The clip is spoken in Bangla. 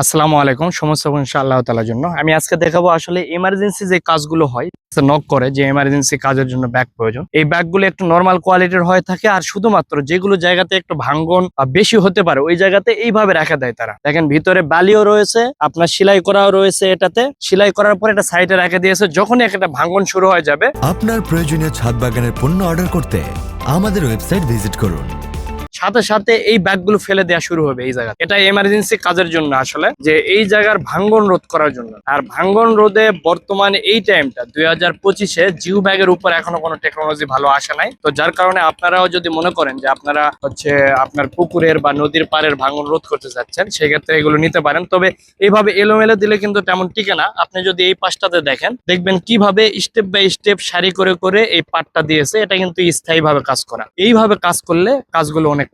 আসসালামু আলাইকুম, সমস্ত ইনশা আল্লাহ তালার জন্য। আমি আজকে দেখাবো আসলে এমার্জেন্সি যে কাজগুলো হয় নক করে, যে ইমার্জেন্সি কাজের জন্য ব্যাগ প্রয়োজন। এই ব্যাগগুলো একটু নর্মাল কোয়ালিটির হয়ে থাকে আর শুধুমাত্র যেগুলো জায়গাতে একটু ভাঙ্গন বেশি হতে পারে, ওই জায়গাতে এইভাবে রাখা দেয় তারা। দেখেন, ভিতরে বালিও রয়েছে, আপনার সেলাই করাও রয়েছে এটাতে। সেলাই করার পর এটা সাইডে রেখে দিয়েছে, যখনই একটা ভাঙ্গন শুরু হয়ে যাবে। আপনার প্রয়োজনীয় ছাদ বাগানের পণ্য অর্ডার করতে আমাদের ওয়েবসাইট ভিজিট করুন। সাথে সাথে এই ব্যাগগুলো ফেলে দেওয়া শুরু হবে এই জায়গা এটা এমার্জেন্সি কাজের জন্য আসলে, যে এই জায়গার ভাঙ্গন রোধ করার জন্য। আর ভাঙ্গন রোধে বর্তমানে এই টাইমটা দুই হাজার পঁচিশে জিও ব্যাগের উপর এখনও কোনো টেকনোলজি ভালো আসে নাই। তো যার কারণে আপনারাও যদি মনে করেন যে আপনারা হচ্ছে আপনার পুকুরের বা নদীর পাড়ের ভাঙ্গন রোধ করতে চাচ্ছেন, সেক্ষেত্রে এগুলো নিতে পারেন। তবে এইভাবে এলোমেলো দিলে কিন্তু তেমন টিকে না। আপনি যদি এই পাশটাতে দেখেন, দেখবেন কীভাবে স্টেপ বাই স্টেপ সারি করে করে এই পাটটা দিয়েছে। এটা কিন্তু স্থায়ী ভাবে কাজ করা। এইভাবে কাজ করলে কাজগুলো অনেকটা